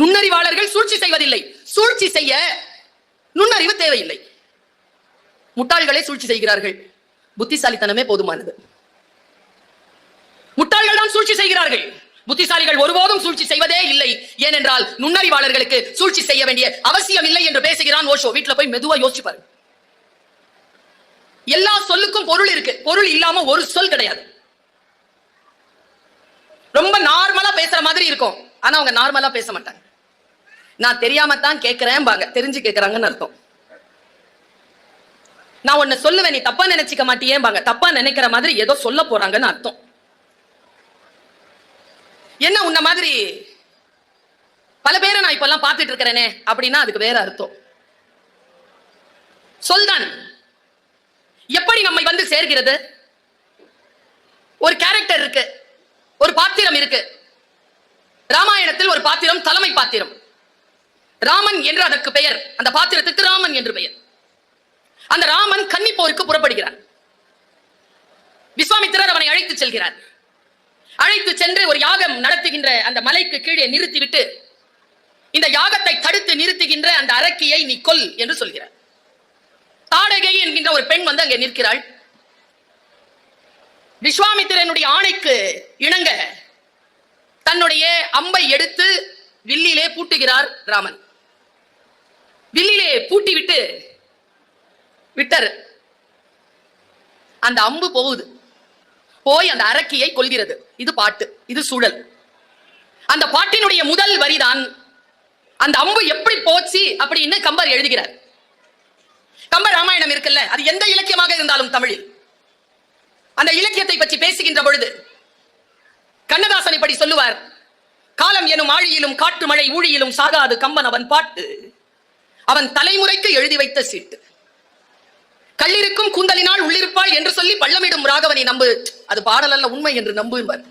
நுண்ணறிவாளர்கள் சூழ்ச்சி செய்வதில்லை. சூழ்ச்சி செய்ய நுண்ணறிவு தேவையில்லை. முட்டாள்களை சூழ்ச்சி செய்கிறார்கள். புத்திசாலித்தனமே போதுமானது. முட்டாள்கள் தான் சூழ்ச்சி செய்கிறார்கள். புத்திசாலிகள் ஒருபோதும் சூழ்ச்சி செய்வதே இல்லை. ஏனென்றால் நுண்ணறிவாளர்களுக்கு சூழ்ச்சி செய்ய வேண்டிய அவசியம் இல்லை என்று பேசுகிறான் ஓஷோ. வீட்டுல போய் மெதுவா யோசிச்சு எல்லா சொல்லுக்கும் பொருள் இருக்கு. பொருள் இல்லாம ஒரு சொல் கிடையாது. ரொம்ப நார்மலா பேசுற மாதிரி இருக்கும். ஆனா அவங்க நார்மலா பேச மாட்டாங்க. நான் தெரியாம தான் கேட்கிறேன் பாங்க தெரிஞ்சு கேட்கறாங்கன்னு அர்த்தம். நான் உன்னை சொல்லுவேன் நீ தப்பா நினைச்சுக்க மாட்டியே பாங்க தப்பா நினைக்கிற மாதிரி ஏதோ சொல்ல போறாங்கன்னு அர்த்தம். என்ன உன்ன மாதிரி பல பேரை நான் இப்பெல்லாம் பார்த்துட்டு இருக்கிறேனே அப்படின்னா அதுக்கு வேற அர்த்தம். சொல்தான். எப்படி நம்மை வந்து சேர்கிறது? ஒரு கேரக்டர் இருக்கு. ஒரு பாத்திரம் இருக்கு. ராமாயணத்தில் ஒரு பாத்திரம் தலைமை பாத்திரம். ராமன் என்று அதற்கு பெயர். அந்த பாத்திரத்துக்கு ராமன் என்று பெயர். அந்த ராமன் கன்னி போருக்கு புறப்படுகிறார். விஸ்வாமித்திரர் அவனை அழைத்து செல்கிறார். அழைத்து சென்று ஒரு யாகம் நடத்துகின்ற அந்த மலைக்கு கீழே நிறுத்திவிட்டு இந்த யாகத்தை தடுத்து நிறுத்துகின்ற அந்த அரக்கியை நீ கொல் என்று சொல்கிறார். தாடகை என்கின்ற ஒரு பெண் வந்து அங்கே நிற்கிறாள். விஸ்வாமித்திரனுடைய ஆணைக்கு இணங்க தன்னுடைய அம்பை எடுத்து வில்லிலே பூட்டுகிறார் ராமன். வில்லிலே பூட்டி விட்டு விட்டாரு. அந்த அம்பு போகுது. போய் அந்த அரக்கியை கொள்கிறது இது பாட்டு இது சூழல். அந்த பாட்டினுடைய முதல் வரிதான். அந்த அம்பு எப்படி போச்சு அப்படின்னு கம்பர் எழுதுகிறார். கம்ப ராமாயணம் இருக்குல்ல அது எந்த இலக்கியமாக இருந்தாலும் தமிழில். அந்த இலக்கியத்தை பற்றி பேசுகின்ற பொழுது கண்ணதாசன் இப்படி சொல்லுவார். காலம் எனும் ஆழியிலும் காட்டு மழை ஊழியிலும் சாகாது கம்பன் அவன் பாட்டு. அவன் தலைமுறைக்கு எழுதி வைத்த சீட்டு. கல்லிருக்கும் கூந்தலினால் உள்ளிருப்பாள் என்று சொல்லி பள்ளமிடும் ராகவனை நம்பு. அது பாடல் அல்ல உண்மை என்று நம்பு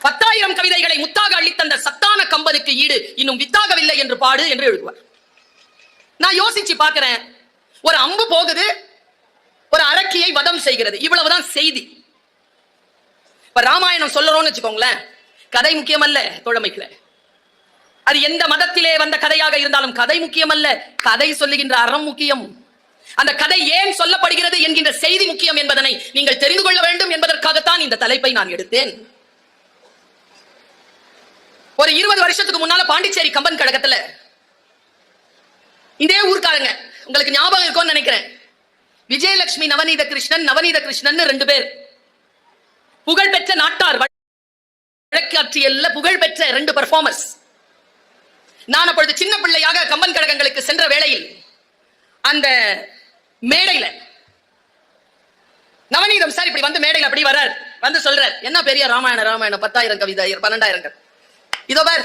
பத்தாயிரம் கவிதைகளை முத்தாக அள்ளித்தந்த சத்தான கம்பனுக்கு ஈடு இன்னும் வித்தாகவில்லை என்று பாடு என்று எழுதுவார். நான் யோசிச்சு பார்க்கிறேன் ஒரு அம்பு போகுது ஒரு அரக்கியை வதம் செய்கிறது. இவ்வளவுதான் செய்தி. இப்ப ராமாயணம் சொல்லணும்னு வச்சுக்கோங்களேன். கதை முக்கியமல்ல தோழமைக்குல அது எந்த மதத்திலே வந்த கதையாக இருந்தாலும் கதை முக்கியம் அல்ல கதை சொல்லுகின்ற அறம் முக்கியம். அந்த கதை ஏன் சொல்லப்படுகிறது என்கின்ற செய்தி முக்கியம் என்பதனை நீங்கள் தெரிந்து கொள்ள வேண்டும் என்பதற்காகத்தான் இந்த தலைப்பை நான் எடுத்தேன். ஒரு இருபது வருஷத்துக்கு முன்னால பாண்டிச்சேரி கம்பன் கழகத்துல இதே ஊர்க்காரங்க உங்களுக்கு ஞாபகம் இருக்கும்னு நினைக்கிறேன். விஜயலட்சுமி நவநீத கிருஷ்ணன் நவநீத கிருஷ்ணன் ரெண்டு பேர். புகழ்பெற்ற நாட்டார் வழக்காட்சியல்ல புகழ்பெற்ற ரெண்டு பர்ஃபார்மர்ஸ் நான் அப்பொழுது சின்ன பிள்ளையாக கம்பன் கழகங்களுக்கு சென்ற வேளையில் அந்த மேடையில நவநீதம் சார் இப்படி வந்து மேடையில் அப்படி வர்றார். வந்து சொல்றார் என்ன பெரிய ராமாயண ராமாயணம் பத்தாயிரம் கவிதை பன்னெண்டாயிரம் இதோ பார்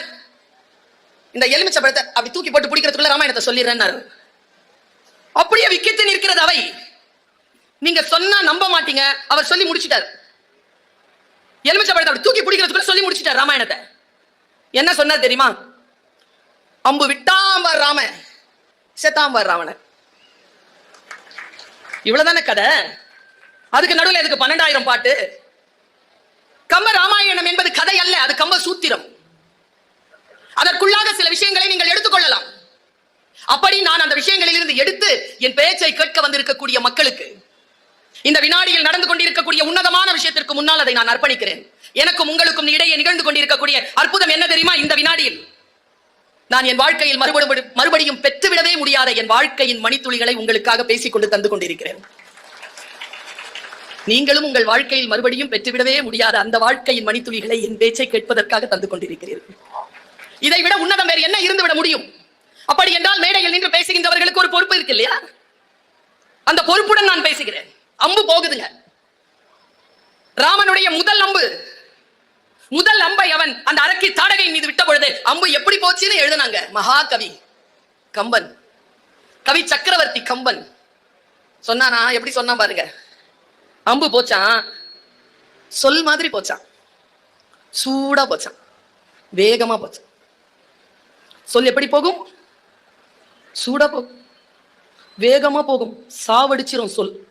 இந்த எலுமிச்சை படத்தை அப்படி தூக்கி போட்டு பிடிக்கிறதுக்குள்ள ராமாயணத்தை சொல்லிடுறேன்னாரு. அப்படியே விக்கித்து நிற்கிறது அவை. நீங்க சொன்னா நம்ப மாட்டீங்க அவர் சொல்லி முடிச்சிட்டார். எலுமிச்சை படத்தை அப்படி தூக்கி பிடிக்கிறதுக்குள்ள சொல்லி முடிச்சிட்டார் ராமாயணத்தை. என்ன சொன்னார் தெரியுமா? அம்பு விட்டாம்பார் ராம செத்தாம்பார் ராவணன். இவ்வளவுதானே கதை? அதுக்கு நடுவில் எதுக்கு பன்னெண்டாயிரம் பாட்டு? கம்ப ராமாயணம் என்பது கதை அல்ல அது கம்ப சூத்திரம். அதற்குள்ளாக சில விஷயங்களை நீங்கள் எடுத்துக்கொள்ளலாம். அப்படி நான் அந்த விஷயங்களில் இருந்து எடுத்து என் பேச்சை கேட்க வந்திருக்கக்கூடிய மக்களுக்கு இந்த வினாடியில் நடந்து கொண்டிருக்கக்கூடிய உன்னதமான விஷயத்திற்கு முன்னால் அதை நான் அர்ப்பணிக்கிறேன். எனக்கும் உங்களுக்கும் இடையே நிகழ்ந்து கொண்டிருக்கக்கூடிய அற்புதம் என்ன தெரியுமா இந்த வினாடியில்? நான் என் வாழ்க்கையில் மறுபடியும் மறுபடியும் பெற்றுவிடவே முடியாத என் வாழ்க்கையின் மணித்துளிகளை உங்களுக்காக பேசிக் கொண்டு தந்து கொண்டிருக்கிறேன். நீங்களும் உங்கள் வாழ்க்கையில் மறுபடியும் பெற்றுவிடவே முடியாத அந்த வாழ்க்கையின் மணித்துளிகளை என் பேச்சை கேட்பதற்காக தந்து கொண்டிருக்கிறீர்கள். இதை விட உன்னதம் வேறு என்ன இருந்துவிட முடியும்? அப்படி என்றால் மேடையில் நின்று பேசுகின்றவர்களுக்கு ஒரு பொறுப்பு இருக்கு இல்லையா? அந்த பொறுப்புடன் நான் பேசுகிறேன். அம்பு போகுதுங்க. ராமனுடைய முதல் அம்பு முதல் அம்பை அவன் அந்த அரக்கி தாடகை மீது விட்ட பொழுது அம்பு எப்படி போச்சுன்னு எழுதுனாங்க. மகாகவி கம்பன். கவி சக்கரவர்த்தி கம்பன். சொன்னானா? எப்படி சொன்னா பாருங்க. அம்பு போச்சான். சொல் மாதிரி போச்சான். சூடா போச்சான். வேகமா போச்சான். சொல் எப்படி போகும்? சூடா போகும். வேகமா போகும். சாவடிச்சிரும் சொல்.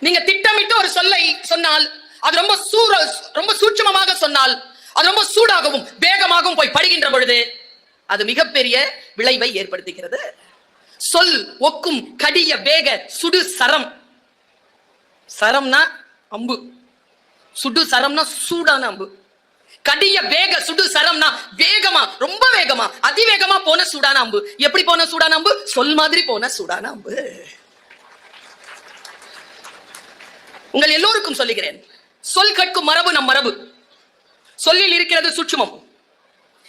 நீங்க திட்டமிட்டு ஒரு சொல்லை சொன்னால் அது ரொம்ப சூர ரொம்ப சூட்சமமாக சொன்னால் அது ரொம்ப சூடாகவும் வேகமாகவும் போய் படுகின்ற பொழுது அது மிகப்பெரிய விளைவை ஏற்படுத்துகிறது. சொல் ஒக்கும் கடிய வேக சுடு சரம். சரம்னா அம்பு. சுடு சரம்னா சூடான அம்பு. கடிய வேக சுடு சரம்னா வேகமா ரொம்ப வேகமா அதிவேகமா போன சூடான அம்பு. எப்படி போன சூடான அம்பு? சொல் மாதிரி போன சூடான அம்பு. உங்கள் எல்லோருக்கும் சொல்லுகிறேன். சொல் கற்கும் மரபு நம் மரபு. சொல்லில் இருக்கிறது சூட்சுமம்.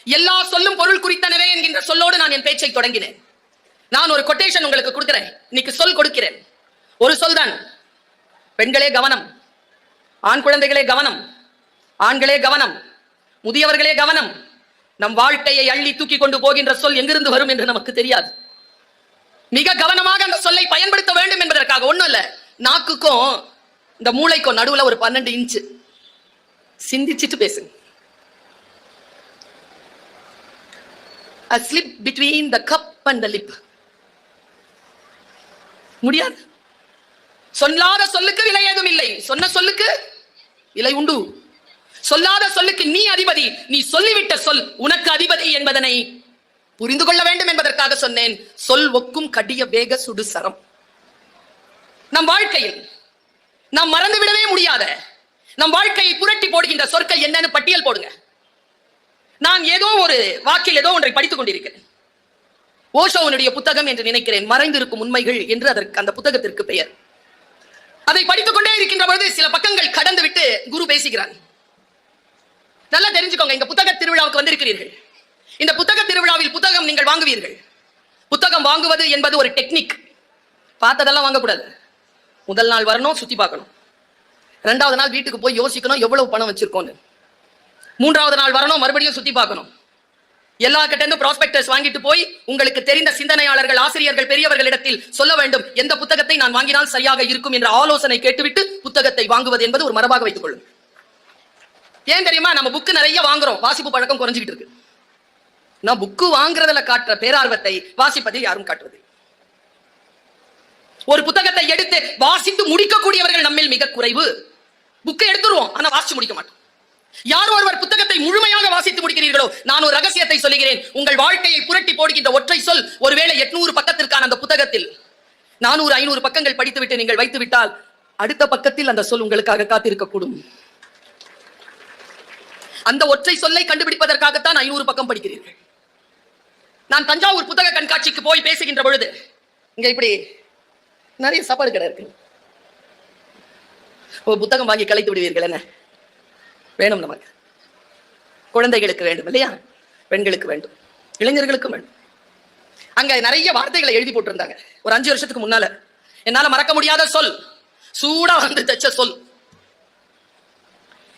எல்லா சொல்லும் பொருள் குறித்தனவே என்கின்ற சொல்லோடு நான் என் பேச்சை தொடங்கினேன். நான் ஒரு கொட்டேஷன் உங்களுக்கு கொடுக்கிறேன். இன்னைக்கு சொல் கொடுக்கிறேன். ஒரு சொல் தான் பெண்களே கவனம் ஆண் குழந்தைகளே கவனம் ஆண்களே கவனம் முதியவர்களே கவனம். நம் வாழ்க்கையை அள்ளி தூக்கி கொண்டு போகின்ற சொல் எங்கிருந்து வரும் என்று நமக்கு தெரியாது. மிக கவனமாக அந்த சொல்லை பயன்படுத்த வேண்டும் என்பதற்காக ஒண்ணும் இல்ல. நாக்குக்கும் இந்த மூளைக்கும் நடுவுல ஒரு பன்னெண்டு இன்ச்சு. சிந்திச்சிட்டு பேசுங்க. A slip between the cup and the lip. முடியாது. சொல்லாத சொல்லுக்கு விலை ஏதும் இல்லை. சொன்ன சொல்லுக்கு விலை உண்டு. சொல்லாத சொல்லுக்கு நீ அதிபதி நீ சொல்லிவிட்ட சொல் உனக்கு அதிபதி என்பதனை புரிந்து கொள்ள வேண்டும் என்பதற்காக சொன்னேன். சொல் ஒக்கும் கடிய வேக சுடு சரம். நம் வாழ்க்கையில் நாம் மறந்து விடவே முடியாத நம் வாழ்க்கையை புரட்டி போடுகின்ற சொற்கள் என்னன்னு பட்டியல் போடுங்க. நான் ஏதோ ஒரு வாக்கில் ஏதோ ஒன்றை படித்துக் கொண்டிருக்கிறேன். ஓஷோவனுடைய புத்தகம் என்று நினைக்கிறேன். மறைந்திருக்கும் உண்மைகள் என்று அதற்கு அந்த புத்தகத்திற்கு பெயர். அதை படித்துக் கொண்டே இருக்கின்ற பொழுது சில பக்கங்கள் கடந்து விட்டு குரு பேசுகிறான் நல்லா தெரிஞ்சுக்கோங்க இந்த புத்தக திருவிழாவுக்கு வந்திருக்கிறீர்கள். இந்த புத்தக திருவிழாவில் புத்தகம் நீங்கள் வாங்குவீர்கள். புத்தகம் வாங்குவது என்பது ஒரு டெக்னிக். பார்த்ததெல்லாம் வாங்கக்கூடாது. முதல் நாள் வரணும் சுற்றி பார்க்கணும். ரெண்டாவது நாள் வீட்டுக்கு போய் யோசிக்கணும் எவ்வளவு பணம் வச்சிருக்கோன்னு மூன்றாவது நாள் வரணும் மறுபடியும் சுற்றி பார்க்கணும். எல்லா கிட்டேருந்து ப்ராஸ்பெக்டர்ஸ் வாங்கிட்டு போய் உங்களுக்கு தெரிந்த சிந்தனையாளர்கள் ஆசிரியர்கள் பெரியவர்களிடத்தில் சொல்ல வேண்டும். எந்த புத்தகத்தை நான் வாங்கினால் சரியாக இருக்கும் என்ற ஆலோசனை கேட்டுவிட்டு புத்தகத்தை வாங்குவது என்பது ஒரு மரபாக வைத்துக் கொள்ளும். ஏன் தெரியுமா? நம்ம புக்கு நிறைய வாங்குறோம். வாசிப்பு பழக்கம் குறைஞ்சிக்கிட்டு இருக்கு. நான் புக்கு வாங்குறதுல காட்டுற பேரார்வத்தை வாசிப்பதில் யாரும் காட்டுவது ஒரு புத்தகத்தை எடுத்து வாசித்து முடிக்கக்கூடியவர்கள் நம்மில் மிக குறைவு. புக்கை எடுத்துருவோம் ஆனா வாசிச்சு முடிக்க மாட்டோம். யார் ஒருவர் புத்தகத்தை முழுமையாக வாசித்து முடிக்கிறீர்களோ நான் ஒரு ரகசியத்தை சொல்லுகிறேன். உங்கள் வாழ்க்கையை புரட்டி போடுகின்ற ஒற்றை சொல் ஒருவேளை எட்நூறு பக்கத்திற்கான அந்த புத்தகத்தில். நானூறு ஐநூறு பக்கங்கள் படித்துவிட்டு நீங்கள் வைத்து விட்டால் அடுத்த பக்கத்தில் அந்த சொல் உங்களுக்காக காத்திருக்கக்கூடும். அந்த ஒற்றை சொல்லை கண்டுபிடிப்பதற்காகத்தான் ஐநூறு பக்கம் படிக்கிறீர்கள். நான் தஞ்சாவூர் புத்தக கண்காட்சிக்கு போய் பேசுகின்ற பொழுது இங்க இப்படி நிறைய சாப்பாடு கடை இருக்கு. ஒரு புத்தகம் வாங்கி கலைத்து விடுவீர்கள் என்ன? வேணும் நமக்கு. குழந்தைகளுக்கு வேண்டும் இல்லையா? பெண்களுக்கு வேண்டும் இளைஞர்களுக்கும் வேண்டும். அங்க நிறைய வார்த்தைகளை எழுதி போட்டிருந்தாங்க. ஒரு அஞ்சு வருஷத்துக்கு முன்னால. என்னால மறக்க முடியாத சொல். சூடா வந்து தச்ச சொல்.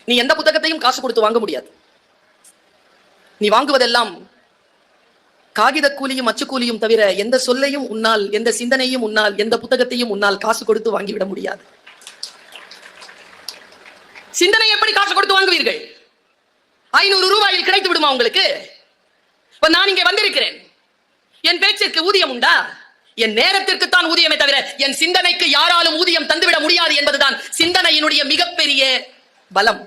நீ எந்த புத்தகத்தையும் காசு கொடுத்து வாங்க முடியாது. நீ வாங்குவதெல்லாம் காகித கூலியும் அச்சுக்கூலியும் தவிர எந்த சொல்லையும் உன்னால் எந்த சிந்தனையும் உன்னால் எந்த புத்தகத்தையும் உன்னால் காசு கொடுத்து வாங்கிவிட முடியாது. சிந்தனை எப்படி காசு கொடுத்து வாங்குவீர்கள்? ஐநூறு ரூபாயில் கிடைத்து விடுமா உங்களுக்கு? இப்ப நான் இங்கே வந்திருக்கிறேன். என் பேச்சிற்கு ஊதியம் உண்டா? என் நேரத்திற்கு தான் ஊதியமே தவிர என் சிந்தனைக்கு யாராலும் ஊதியம் தந்துவிட முடியாது என்பதுதான் சிந்தனையினுடைய மிகப்பெரிய பலம்.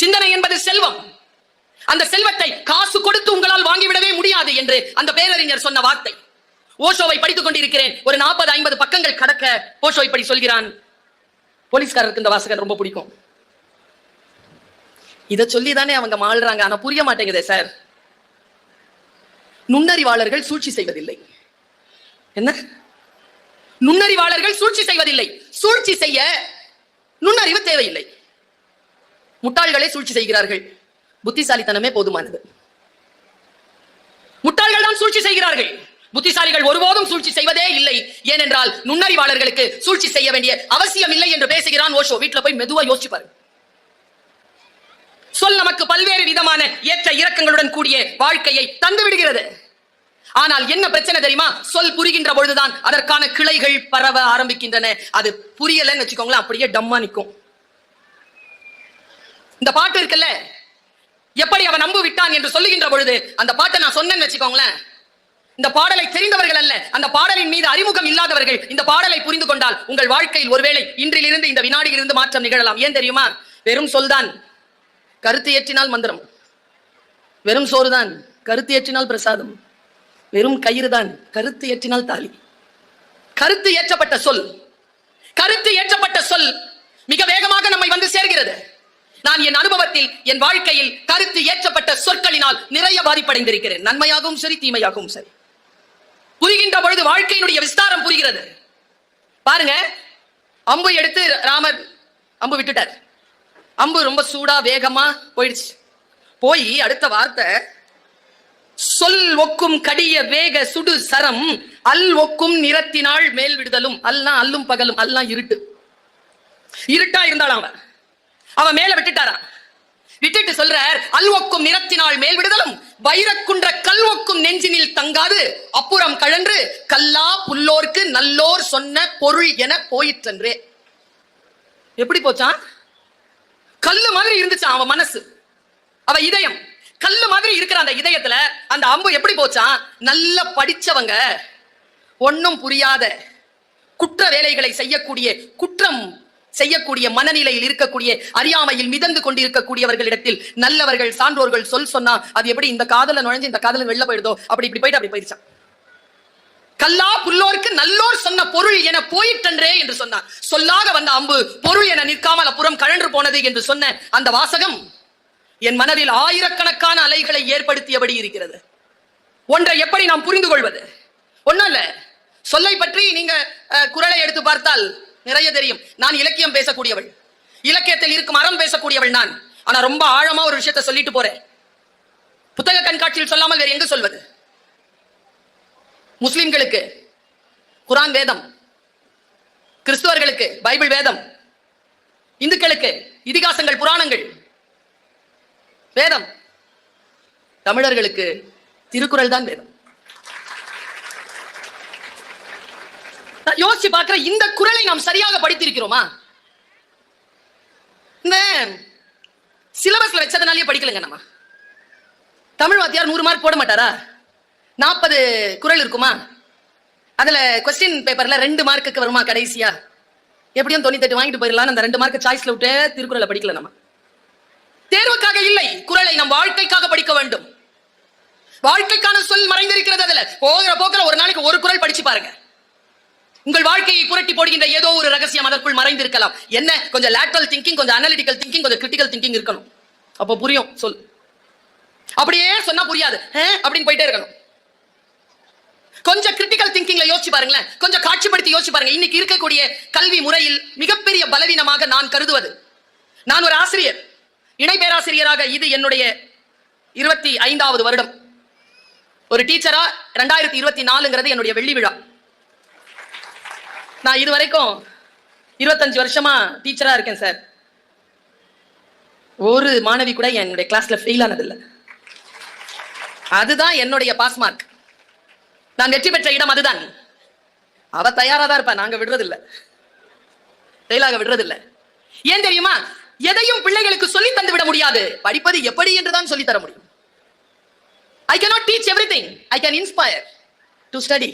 சிந்தனை என்பது செல்வம். அந்த செல்வத்தை காசு கொடுத்து உங்களால் வாங்கிவிடவே முடியாது என்று அந்த பேரறிஞர் சொன்ன வார்த்தை. ஓஷோவை படித்துக் கொண்டிருக்கிறேன். ஒரு நாற்பது ஐம்பது பக்கங்கள் கடக்க ஓஷோ இப்படி சொல்கிறான். போலீஸ்காரருக்கு இந்த வாசகன் ரொம்ப பிடிக்கும். இதை சொல்லி தானே அவங்க மாளுறாங்க. ஆனா புரிய மாட்டேங்குதே சார். நுண்ணறிவாளர்கள் சூழ்ச்சி செய்வதில்லை. என்ன? நுண்ணறிவாளர்கள் சூழ்ச்சி செய்வதில்லை. சூழ்ச்சி செய்ய நுண்ணறிவு தேவையில்லை. முட்டாள்களே சூழ்ச்சி செய்கிறார்கள். புத்திசாலித்தனமே போதுமானது. முட்டாள்கள் தான் சூழ்ச்சி செய்கிறார்கள். புத்திசாலிகள் ஒருபோதும் சூழ்ச்சி செய்வதே இல்லை. ஏனென்றால் நுண்ணறிவாளர்களுக்கு சூழ்ச்சி செய்ய வேண்டிய அவசியம் இல்லை என்று பேசுகிறான் ஓஷோ. வீட்டுல போய் மெதுவா யோசிப்பாரு சொல் நமக்கு பல்வேறு விதமான ஏற்ற இறக்கங்களுடன் கூடிய வாழ்க்கையை தந்து விடுகிறது. ஆனால் என்ன பிரச்சனை தெரியுமா? சொல் புரிகின்ற பொழுதுதான் அதற்கான கிளைகள் பரவ ஆரம்பிக்கின்றன. அது புரியலன்னு வச்சுக்கோங்களேன் அப்படியே டம்மா நிற்கும் இந்த பாட்டு இருக்குல்ல? எப்படி அவன் நம்பு விட்டான் என்று சொல்லுகின்ற பொழுது அந்த பாட்டை நான் சொன்னேன்னு வச்சுக்கோங்களேன். இந்த பாடலை தெரிந்தவர்கள் அல்ல அந்த பாடலின் மீது அறிமுகம் இல்லாதவர்கள் இந்த பாடலை புரிந்து கொண்டால் உங்கள் வாழ்க்கையில் ஒருவேளை இன்றிலிருந்து இந்த வினாடியிலிருந்து மாற்றம் நிகழலாம். ஏன் தெரியுமா? வெறும் சொல்தான். கருத்து ஏற்றினால் மந்திரம். வெறும் சோறுதான். கருத்து ஏற்றினால் பிரசாதம். வெறும் கயிறு தான் கருத்து ஏற்றினால் தாலி. கருத்து ஏற்றப்பட்ட சொல். கருத்து ஏற்றப்பட்ட சொல் மிக வேகமாக நம்மை வந்து சேர்கிறது. நான் என் அனுபவத்தில் என் வாழ்க்கையில் கருத்து ஏற்றப்பட்ட சொற்களினால் நிறைய பாதிப்படைந்திருக்கிறேன் நன்மையாகவும் சரி தீமையாகவும் சரி. புரிகின்ற பொழுது வாழ்க்கையினுடைய விஸ்தாரம் புரிகிறது. பாருங்க அம்பு எடுத்து ராமர் அம்பு விட்டுட்டார். அம்பு ரொம்ப சூடா வேகமா போயிடுச்சு. போய் அடுத்த வார்த்தை சொல் ஒக்கும் கடிய வேக சுடு சரம் அல் ஒக்கும் நிறத்தினால் மேல் விடுதலும் அல்லா அல்லும் பகலும் அல்லா இருட்டு. இருட்டா இருந்தாலும் அவன். அவன் மேல விட்டுட்டாரா? விட்டுட்டு சொல்றார் அல்வொக்கும் நிறத்தினால் மேல் விடுதலும் வைரக்குன்ற கல்வொக்கும் நெஞ்சினில் தங்காது அப்புறம் கழன்று கல்லா புல்லோர்க்கு நல்லோர் சொன்ன பொருள் என போயிற்றன்றே. எப்படி போச்சான்? கல்லு மாதிரி இருந்துச்சான் அவன் மனசு. அவ இதயம். கல்லு மாதிரி இருக்கிற அந்த இதயத்துல அந்த அம்பு எப்படி போச்சான்? நல்ல படிச்சவங்க. ஒன்னும் புரியாத குற்ற வேலைகளை செய்யக்கூடிய குற்றம் செய்யக்கூடிய மனநிலையில் இருக்கக்கூடிய அறியாமையில் மிதந்து கொண்டிருக்கக்கூடியவர்களிடத்தில் நல்லவர்கள் சான்றோர்கள் சொல் சொன்னா அது எப்படி இந்த காதல நுழைஞ்சு இந்த காதல வெளில போயிடுதோ? அப்படி இப்படி போயிட்டு அப்படி போயிடுச்சான் கல்லா புல்லோருக்கு நல்லோர் சொன்ன பொருள் என போயிட்டன்றே என்று சொன்னார் சொல்லாக வந்த அம்பு பொருள் என நிற்காமல் அப்புறம் கழன்று போனது என்று சொன்ன அந்த வாசகம் என் மனதில் ஆயிரக்கணக்கான அலைகளை ஏற்படுத்தியபடி இருக்கிறது. ஒன்றை எப்படி நாம் புரிந்து கொள்வது? ஒண்ணும் இல்ல. சொல்லை பற்றி நீங்க அஹ், குரலை எடுத்து பார்த்தால் நிறைய தெரியும். நான் இலக்கியம் பேசக்கூடியவள். இலக்கியத்தில் இருக்கும் அறம் பேசக்கூடியவள் நான். ஆனா ரொம்ப ஆழமா ஒரு விஷயத்தை சொல்லிட்டு போறேன். புத்தக கண்காட்சியில் சொல்லாமல் வேற எங்க சொல்வது? முஸ்லிம்களுக்கு குரான் வேதம் கிறிஸ்துவர்களுக்கு பைபிள் வேதம் இந்துக்களுக்கு இதிகாசங்கள் புராணங்கள் வேதம். தமிழர்களுக்கு திருக்குறள் தான் வேதம் நான் யோசிச்சு பார்க்கிற இந்த குறளை நாம் சரியாக படித்திருக்கிறோமா? இந்த சிலபஸ்ல வச்சதுனாலயே படிக்கலங்க நம்ம. தமிழ் வாத்தியார் நூறு மார்க் போட மாட்டாரா? நாற்பது குறள் இருக்குமா? அதுல கொஸ்டின் பேப்பர்ல ரெண்டு மார்க்குக்கு வருமா கடைசியா? எப்படியும் தொண்ணூத்தெட்டு வாங்கிட்டு போயிடலாம் அந்த ரெண்டு மார்க் சாய்ஸ்ல விட்டு திருக்குறளை படிக்கல நம்ம. தேர்வுக்காக இல்லை குறளை நம் வாழ்க்கைக்காக படிக்க வேண்டும். வாழ்க்கைக்கான சொல் மறைந்திருக்கிறது அதுல. போகிற போக்கில் ஒரு நாளைக்கு ஒரு குறள் படிச்சு பாருங்க. உங்கள் வாழ்க்கையை புரட்டி போடுகின்ற ஏதோ ஒரு ரகசியம் அதற்குள் மறைந்திருக்கலாம். என்ன? கொஞ்சம் லேட்ரல் திங்கிங் கொஞ்சம் அனலிட்டிக்கல் திங்கிங் கொஞ்சம் கிரிட்டிக்கல் திங்கிங் இருக்கணும். அப்போ புரியும் சொல். அப்படியே சொன்னா புரியாது. அப்படின்னு போயிட்டே இருக்கணும். கொஞ்சம் கிரிட்டிக்கல் திங்கிங்ல யோசிச்சு பாருங்களேன். கொஞ்சம் காட்சிப்படுத்தி யோசிச்சு பாருங்க. இன்னைக்கு இருக்கக்கூடிய கல்வி முறையில் மிகப்பெரிய பலவீனமாக நான் கருதுவது. நான் ஒரு ஆசிரியர். இணை பேராசிரியராக இது என்னுடைய இருபத்தி ஐந்தாவது வருடம். ஒரு டீச்சரா ரெண்டாயிரத்தி இருபத்தி நாலுங்கிறது என்னுடைய வெள்ளி விழா. நான் இது வரைக்கும் இருபத்தஞ்சு வருஷமா டீச்சரா இருக்கேன் சார் ஒரு மாணவி கூட என்னுடைய கிளாஸ்ல ஃபெயில் ஆனதில்லை. அதுதான் என்னுடைய பாஸ் மார்க் நான் வெற்றி பெற்ற இடம் அதுதான். அவ தயாரா தான் இருப்பா நாங்க விடுறதில்ல. ஃபெயிலாக விடுறதில்ல. ஏன் தெரியுமா? எதையும் பிள்ளைகளுக்கு சொல்லி தந்து விட முடியாது. படிப்பது எப்படி என்றுதான் சொல்லி தர முடியும். I cannot teach everything. I can inspire to study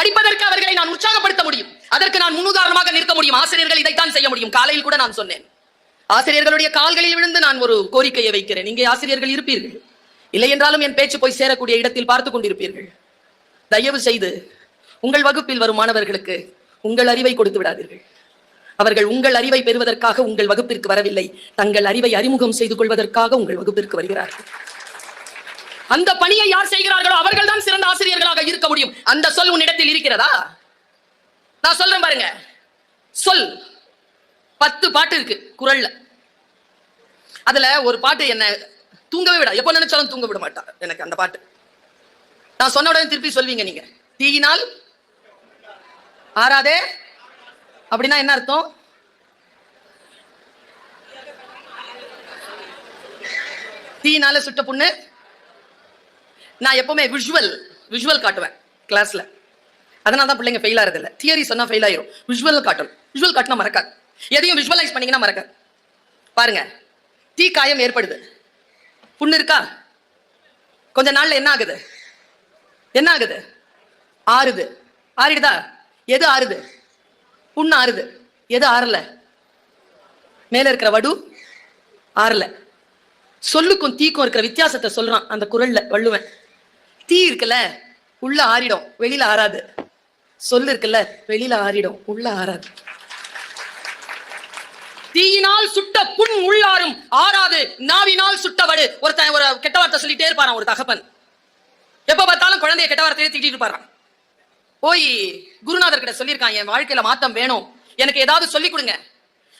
படிப்பதற்கு அவர்களை நான் உற்சாகப்படுத்த முடியும். அதற்கு நான் முன்னுதாரணமாக நிற்க முடியும். ஆசிரியர்கள் இதைத்தான் செய்ய முடியும். காலையில் கூட நான் சொன்னேன். ஆசிரியர்களுடைய கால்களில் விழுந்து நான் ஒரு கோரிக்கையை வைக்கிறேன். இங்கே ஆசிரியர்கள் இருப்பீர்கள். இல்லை என்றாலும் என் பேச்சு போய் சேரக்கூடிய இடத்தில் பார்த்து கொண்டிருப்பீர்கள். தயவு செய்து உங்கள் வகுப்பில் வரும் மாணவர்களுக்கு உங்கள் அறிவை கொடுத்து விடாதீர்கள். அவர்கள் உங்கள் அறிவை பெறுவதற்காக உங்கள் வகுப்பிற்கு வரவில்லை. தங்கள் அறிவை அறிமுகம் செய்து கொள்வதற்காக உங்கள் வகுப்பிற்கு வருகிறார்கள். அந்த பணியை யார் செய்கிறார்களோ அவர்கள் தான் சிறந்த ஆசிரியர்களாக இருக்க முடியும். அந்த சொல் உன்னிடத்தில் இருக்கிறதா? நான் சொல்றேன் பாருங்க. சொல். பத்து பாட்டு இருக்கு குரல்ல. அதுல ஒரு பாட்டு என்ன தூங்கவே விடா எப்போ நினைச்சாலும் தூங்க விட மாட்டா எனக்கு அந்த பாட்டு. நான் சொன்ன உடனே திருப்பி சொல்வீங்க நீங்க. தீயினால் ஆறாதே. அப்படின்னா என்ன அர்த்தம்? தீயினால சுட்ட புண்ணு நான் எப்பவுமே விஷுவல் விஷுவல் காட்டுவேன் கிளாஸ்ல அதனால தான் பிள்ளைங்க ஃபெயில் ஆகிறது இல்லை தியரி சொன்னா ஃபெயில் ஆயிரும். விஷுவல் காட்டணும். விஷுவல் காட்டினா மறக்காது. எதையும் விஷுவலைஸ் பண்ணீங்கன்னா மறக்காது. பாருங்க. தீ காயம் ஏற்படுது. புண்ணு இருக்கா? கொஞ்ச நாள்ல என்ன ஆகுது? என்ன ஆகுது? ஆறுது. ஆறிடுதா? எது ஆறுது? புண்ணு ஆறுது. எது ஆறல? மேல இருக்கிற வடு ஆறல. சொல்லுக்கும் தீக்கும் இருக்கிற வித்தியாசத்தை சொல்றான் அந்த குரல்ல வள்ளுவன். தீ இருக்குல்ல உள்ள ஆறிடும். வெளியில ஆறாது. சொல்லு இருக்குல்ல வெளியில ஆறிடும். உள்ள ஆறாது. தீயினால் சுட்ட புண் உள்ளாரும் ஆறாது. நாவினால் சுட்டவடு. ஒருத்தன் ஒரு கெட்ட வார்த்தை சொல்லிட்டே இருப்பாராம் ஒரு தகப்பன். எப்ப பார்த்தாலும் குழந்தைய கெட்ட வார்த்தையே திட்டிட்டு இருப்பாராம். போய் குருநாதர் கிட்ட சொல்லியிருக்கான் என் வாழ்க்கையில மாத்தம் வேணும். எனக்கு ஏதாவது சொல்லி கொடுங்க.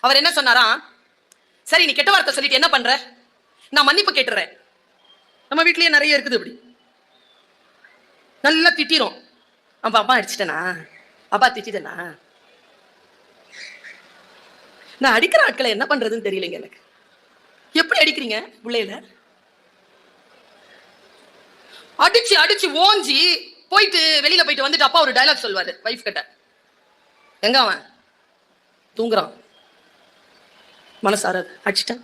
அவர் என்ன சொன்னாரா சரி நீ கெட்ட வார்த்தை சொல்லிட்டு என்ன பண்ற? நான் மன்னிப்பு கேட்டுறேன். நம்ம வீட்லயே நிறைய இருக்குது இப்படி. நல்லா திட்டிரும். அப்பா அப்பா அடிச்சிட்டேனா? அப்பா திட்டிட்டனா? நான் அடிக்கிற ஆட்களை என்ன பண்றதுன்னு தெரியலைங்க எனக்கு. எப்படி அடிக்கிறீங்க பிள்ளையில அடிச்சு அடிச்சு ஓஞ்சி போயிட்டு வெளியில போயிட்டு வந்துட்டு அப்பா ஒரு டைலாக் சொல்வாரு வைஃப் கிட்ட. எங்க அவன்? தூங்குறான். மனசார அடிச்சிட்டேன்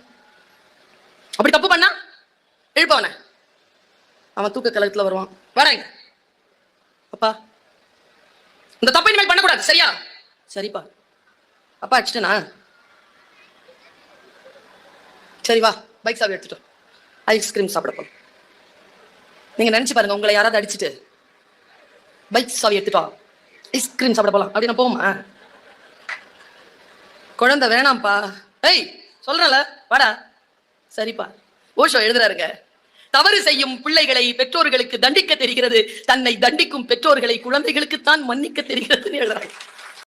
அப்படி தப்பு பண்ணா? எழுப்பவன அவன். தூக்க கலகத்துல வருவான். வரேங்க. அப்பா இந்த தப்பை இனிமேல் பண்ணக்கூடாது சரியா? சரிப்பா. அப்பா அடிச்சிட்டேனா சரி வா பைக் சாவி எடுத்துட்டோம் ஐஸ்கிரீம் சாப்பிட போலாம். நீங்க நினைச்சு பாருங்க உங்களை யாராவது அடிச்சுட்டு பைக் சாவி எடுத்துட்டோம் ஐஸ்கிரீம் சாப்பிட போலாம். அப்படின்னு போமா குழந்தை வேணாம்ப்பா. ஏய் சொல்றல வாடா. சரிப்பா. ஓஷோ எழுதுறாருங்க. தவறு செய்யும் பிள்ளைகளை பெற்றோர்களுக்கு தண்டிக்க தெரிகிறது. தன்னை தண்டிக்கும் பெற்றோர்களை குழந்தைகளுக்கு தான் மன்னிக்க தெரிகிறது எழுதுறாங்க